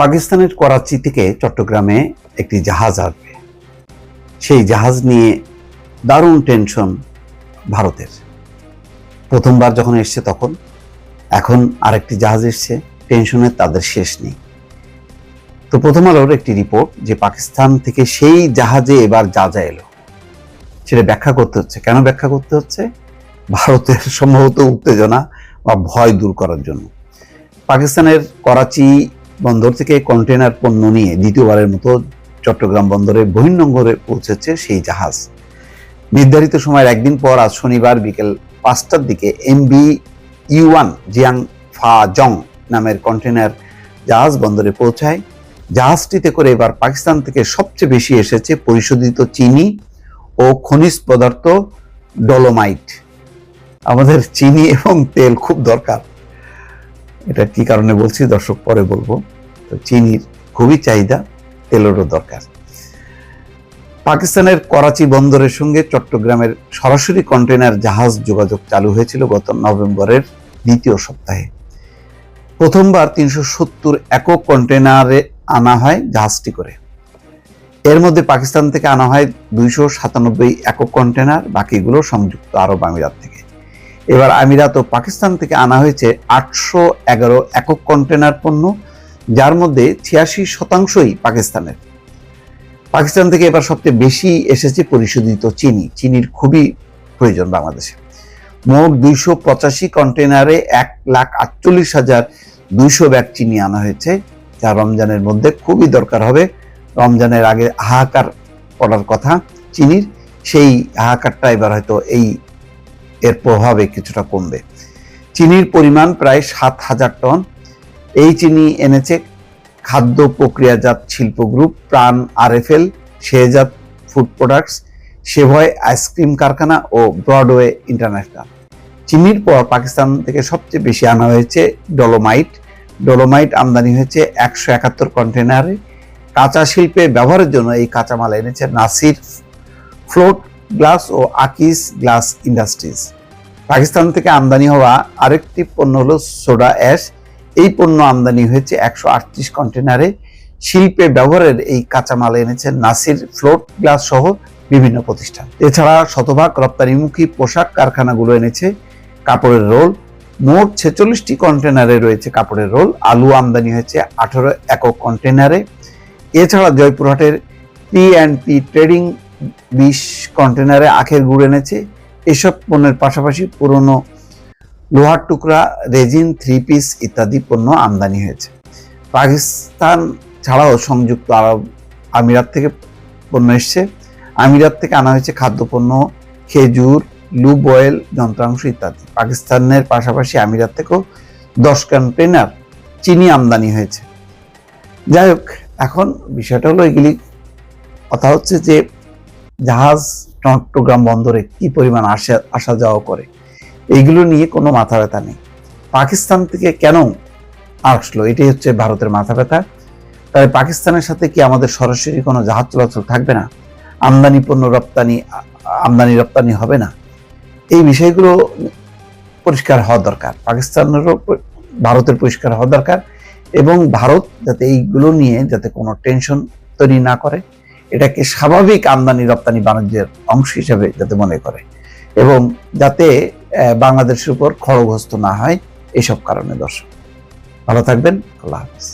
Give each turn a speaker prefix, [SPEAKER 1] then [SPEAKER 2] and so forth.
[SPEAKER 1] পাকিস্তানের করাচি থেকে চট্টগ্রামে একটি জাহাজ আসবে। সেই জাহাজ নিয়ে দারুণ টেনশন ভারতের। প্রথমবার যখন এসছে তখন, এখন আরেকটি জাহাজ এসছে, টেনশনের তাদের শেষ নেই। তো প্রথম আলোর একটি রিপোর্ট যে পাকিস্তান থেকে সেই জাহাজে এবার যা যা এলো, সেটা ব্যাখ্যা করতে হচ্ছে। কেন ব্যাখ্যা করতে হচ্ছে? ভারতের সম্ভবত উত্তেজনা বা ভয় দূর করার জন্য। পাকিস্তানের করাচি বন্দর থেকে কন্টেনার পণ্য নিয়ে দ্বিতীয়বারের মতো চট্টগ্রাম বন্দরে বহির্নঙ্গরে পৌঁছেছে সেই জাহাজ। নির্ধারিত সময়ের একদিন পর আজ শনিবার বিকেল পাঁচটার দিকে এমবি ইউয়ান জিয়াং ফা জং নামের কন্টেনার জাহাজ বন্দরে পৌঁছায়। জাহাজটিতে করে এবার পাকিস্তান থেকে সবচেয়ে বেশি এসেছে পরিশোধিত চিনি ও খনিজ পদার্থ ডলোমাইট। আমাদের চিনি এবং তেল খুব দরকার। এটা কি কারণে বলছি? দর্শক, পরে বলব। তো চিনির খুবই চাহিদা, তেলেরও দরকার। পাকিস্তানের করাচি বন্দরের সঙ্গে চট্টগ্রামের সরাসরি কন্টেনার জাহাজ যোগাযোগ চালু হয়েছিল গত নভেম্বরের দ্বিতীয় সপ্তাহে। প্রথমবার তিনশো সত্তর একক কন্টেনারে আনা হয় জাহাজটি করে। এর মধ্যে পাকিস্তান থেকে আনা হয় দুইশো সাতানব্বই একক কন্টেনার বাকিগুলো সংযুক্ত আরব আমিরাত থেকে। এবার আমিরাত ও পাকিস্তান থেকে আনা হয়েছে আটশো এগারো একক কন্টেনার পণ্য, যার মধ্যে ছিয়াশি শতাংশই পাকিস্তানের। পাকিস্তান থেকে এবার সবচেয়ে বেশি এসেছে পরিশোধিত চিনি। চিনির খুবই প্রয়োজন বাংলাদেশে। মোট দুইশো পঁচাশি কন্টেনারে এক লাখ আটচল্লিশ হাজার দুইশো ব্যাগ চিনি আনা হয়েছে, যা রমজানের মধ্যে খুবই দরকার হবে। রমজানের আগে হাহাকার পড়ার কথা, চিনির সেই হাহাকারটা এবার হয়তো এই এর প্রভাবে কিছুটা কমবে। চিনির পরিমাণ প্রায় সাত হাজার টন। এই চিনি এনেছে খাদ্য প্রক্রিয়াজাত শিল্প group Pran RFL Shehzad food products, Savoy ice cream কারখানা ও ব্রডওয়ে ইন্টারন্যাশনাল। চিনির পর পাকিস্তান থেকে সবচেয়ে বেশি আনা হয়েছে ডলোমাইট। ডলোমাইট আমদানি হয়েছে একশো একাত্তর কন্টেনারে কাঁচা শিল্পে ব্যবহারের জন্য এই কাঁচামাল এনেছে নাসির ফ্লোট গ্লাস ও আকিস গ্লাস ইন্ডাস্ট্রিজ। পাকিস্তান থেকে আমদানি হওয়া আরেকটি পণ্য হলো সোডা অ্যাশ। এই পণ্য আমদানি হয়েছে একশো আটত্রিশ কন্টেনারে শিল্পে ব্যবহারের এই কাঁচামাল এনেছে নাসির ফ্লোট গ্লাস সহ বিভিন্ন প্রতিষ্ঠান। এছাড়া শতভাগ রপ্তানিমুখী পোশাক কারখানাগুলো এনেছে কাপড়ের রোল। মোট ছেচল্লিশটি কন্টেনারে রয়েছে কাপড়ের রোল। আলু আমদানি হয়েছে আঠারো একক কন্টেনারে এছাড়া জয়পুরহাটের পি অ্যান্ড পি ট্রেডিং বিশ কন্টেনারে আখের গুড় এনেছে। এসব পণ্যের পাশাপাশি পুরনো লোহার টুকরা, রেজিন, থ্রি পিস ইত্যাদি পণ্য আমদানি হয়েছে। পাকিস্তান ছাড়াও সংযুক্ত আরব আমিরাত থেকে পণ্য এসছে। আমিরাত থেকে আনা হয়েছে খাদ্যপণ্য, খেজুর লুব অয়েল যন্ত্রাংশ ইত্যাদি। পাকিস্তানের পাশাপাশি আমিরাত থেকেও দশ কন্টেনার চিনি আমদানি হয়েছে। যাই হোক, এখন বিষয়টা হলো এগুলি। কথা হচ্ছে যে জাহাজ, চট্টগ্রাম বন্দরে কি পরিমাণ আসা আসা যাওয়া করে? এইগুলো নিয়ে কোনো মাথা ব্যথা নেই। পাকিস্তান থেকে কেন আসলো? এটাই হচ্ছে ভারতের মাথা ব্যথা। তাই পাকিস্তানের সাথে কি আমাদের সরাসরি কোনো জাহাজ চলাচল থাকবে না? আমদানি পণ্য রপ্তানি, আমদানি রপ্তানি হবে না? এই বিষয়গুলো পরিষ্কার হওয়া দরকার। পাকিস্তানেরও ভারতের পরিষ্কার হওয়া দরকার। এবং ভারত যাতে এইগুলো নিয়ে যাতে কোনো টেনশন তৈরি না করে এটাকে স্বাভাবিক আমদানি রপ্তানি বাণিজ্যের অংশ হিসেবে যাতে মনে করে এবং যাতে বাংলাদেশের উপর খড়গহস্ত না হয় এসব কারণে দর্শক। ভালো থাকবেন, আল্লাহ হাফিজ।